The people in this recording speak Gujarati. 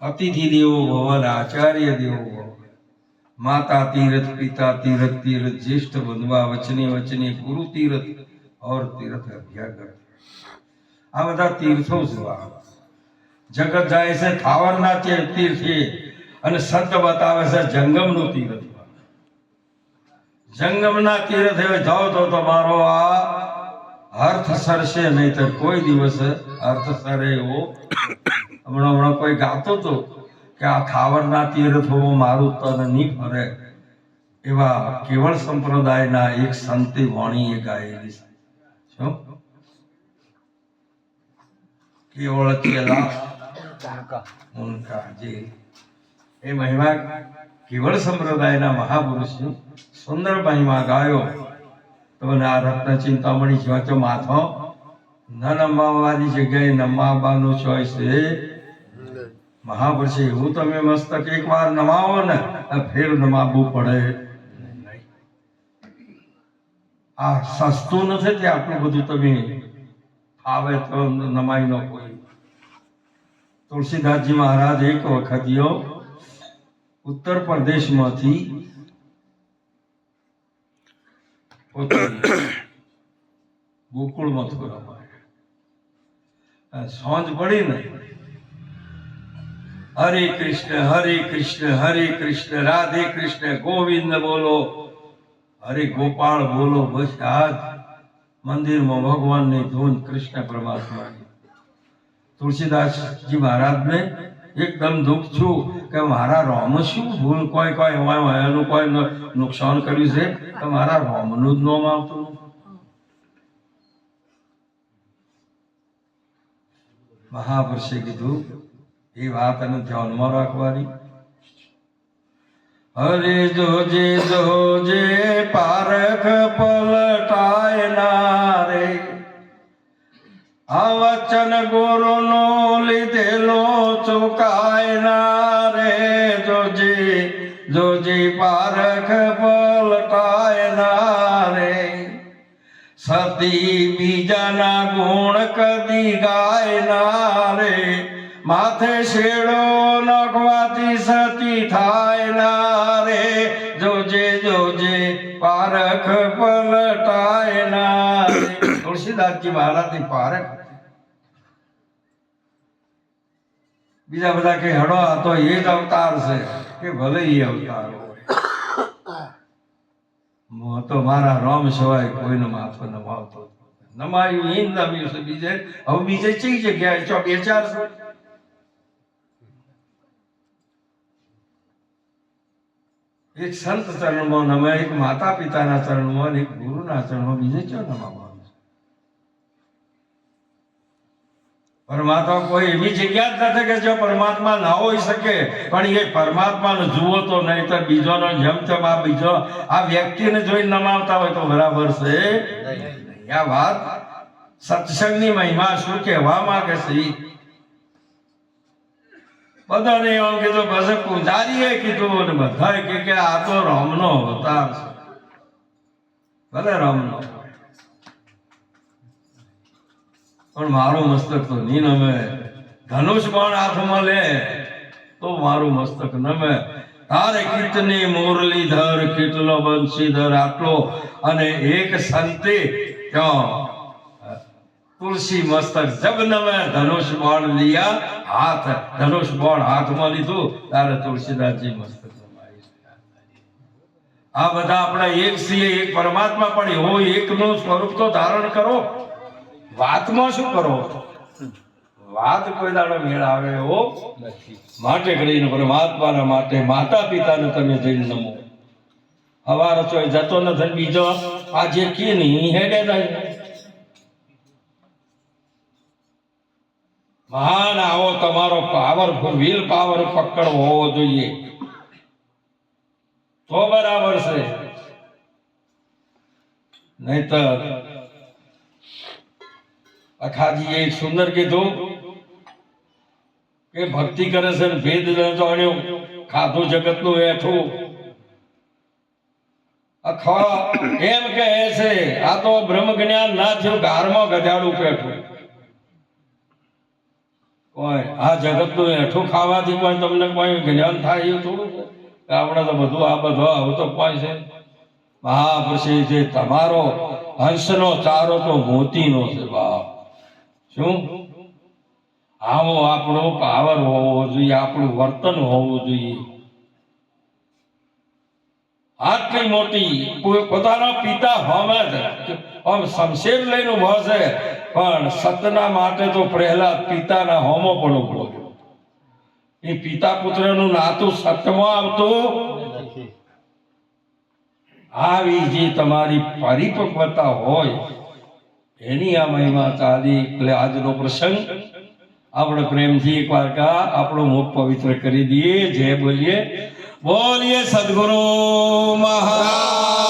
અતિથિ દેવો ભવન આચાર્ય દેવો ભવન. માતા તીર્થ, પિતા તીર્થ તીર્થ, જ્યેષ્ઠ બંધવા વચને વચને, ગુરુ તીર્થ ઓર તીર્થ અભ્યાગર આ બધા તીર્થો જોવા જગત જાય છે, થાવરના તીર્થે અને સંત બતાવે છે, જંગમનું તીર્થ. જંગમના તીર્થ એવે જાઓ તો તમારો આ અર્થ સરશે નહીં તો કોઈ દિવસ અર્થ સરે એવો હમણાં હમણાં કોઈ ગાતો હતો કે આ ખાવરના તીર્થોમાં મારું તન નહીં ફરે એવા કેવળ સંપ્રદાયના એક સંતે વાણીએ ગાયેલી કેવળ એ મહિમા કેવળ સંપ્રદાયના મહાપુરુષ સુંદર મહિમા ગાયો. તમને આ રત્ન ચિંતામણી તો માથો ન નમાવાની જગ્યાએ નમાવાનું ચોઈસ છે. મહાપુરુષે એવું તમે મસ્તક એક વાર નમાવો ને ફેર નમાવવું પડે. નહીં. આ સસ્તું નથી તે આટલું બધું તમે આવે તો નમાઈ ન કોઈ. તુલસીદાસજી મહારાજ એક વખત ઉત્તર પ્રદેશમાંથી. ગોકુળ મથુરામાં આ સાંજ પડી ને હરે કૃષ્ણ હરે કૃષ્ણ હરે કૃષ્ણ રાધે કૃષ્ણ ગોવિંદ બોલો હરે ગોપાળ બોલો બસ આજ મંદિરમાં ભગવાનની ધૂન કૃષ્ણ પરમાત્માની તુલસીદાસજી મહારાજને એકદમ દુઃખ છું કે મારા રોમ શું ભૂલ, કોઈ કોઈ એનું કોઈ નુકસાન કર્યું છે તો મારા રોમનું જ નામ આવતું. મહાપુરુષે કીધું એ વાત એને ધ્યાનમાં રાખવાની. હરે જોજે જોજે પારખ પલટાય ના રે. આ વચન ગુરુ નો લીધેલો ચુકાય ના રે. જોજે જોજે પારખ પલટાય ના રે. સતી બીજાના ગુણ કદી ગાય ના રે. માથે શેડો નખવાથી સતી થાય ના રે. જોજે જોજે, પારખ પલટાય ના રે. તુલસીદાસજી મહારાજની પારખ. બીજા બધા કે હડો, આ તો એ જ અવતાર છે કે ભલે એ અવતાર હું તો મારા રોમ સિવાય કોઈનો માથો નમાવતો નમાયું ઈ નમ્યું છે બીજે. હવે બીજે ચી જગ્યાએ? ચો, બે ચાર છે એક સંત ચરણમાં નમે એક માતા પિતાના ચરણમાં એક ગુરુના ચરણમાં બીજે ક્યાં નમાવાનું છે? પરમાત્મા કોઈ એવી જગ્યા જ નથી કે જો પરમાત્મા ના હોઈ શકે પણ એ પરમાત્માને જુઓ તો નહીં તો બીજોનો જેમ તેમ આ બીજો આ વ્યક્તિને જોઈને નમાવતા હોય તો બરાબર છે? આ વાત સત્સંગની મહિમા શું કહેવા માંગે છે. બધાને એવું કીધું બસ પૂજારીએ કીધું અને બધાએ કે કે આ તો રામનો અવતાર છે. ભલે રામનો પણ મારું મસ્તક તો નહીં નમે. ધનુષ બાણ હાથમાં લે, તો મારું મસ્તક નમે. તારે કીર્તની મુરલીધર કેટલો બંશીધર આટલો. અને એક સંતે ક્યાં તુલસી મસ્તક જબ નમે ધનુષ બાણ લિયા હાથ. ધનુષ બાણ હાથમાં લીધું. તારે તુલસીદાસજી મસ્તક આ બધા આપણા એક છીએ, એક પરમાત્મા. પણ એવો એકનું સ્વરૂપ તો ધારણ કરો. વાતમાં શું કરો? વાત કોઈ દાડો મેળ આવે એવો નથી. માટે કરીને પરમાત્માના માટે માતા પિતાને તમે જઈને નમો. હવાર છો જતો નથી બીજો. આ જે કે નહીં હેડે જાય મહાન આવો તમારો પાવર વિલ પાવર પકડ હોવો જોઈએ. તો બરાબર છે. નહીતર અખાજીએ સુંદર કીધું કે ભક્તિ કરે છે ને ભેદ ન જાણ્યું, ખાધું જગતનું એઠું અખા એમ કહે છે, આ તો બ્રહ્મ જ્ઞાન ના થયું ગારમાં ગધાડું પેઠું. કોઈ આ જગતનું એઠું ખાવાથી કોઈ તમને કોઈ જ્ઞાન થાય એવું થોડું છે? આપણે તો બધું આ બધો આવું તો કોઈ છે? બાપ પછી જે તમારો હંસનો ચારો તો મોતીનો છે બાપ. શું? આવો આપણો પાવર હોવો જોઈએ, આપણું વર્તન હોવું જોઈએ. આટલી મોટી પોતાના પિતા હોમે છે શમશેર લઈને ઊભો છે. પણ સતના માટે તો પ્રહલાદ પિતાના હોમો પણ ઊભો એ પિતા પુત્રનું નાતું સતમાં આવતું આવી જે તમારી પરિપક્વતા હોય, એની આ મહિમા ચાલી. એટલે આજનો પ્રસંગ, આપણે પ્રેમથી એક વાર કા આપણો મુખ પવિત્ર કરી દઈએ. જય બોલીએ. બોલીએ સદગુરુ મહારાજની.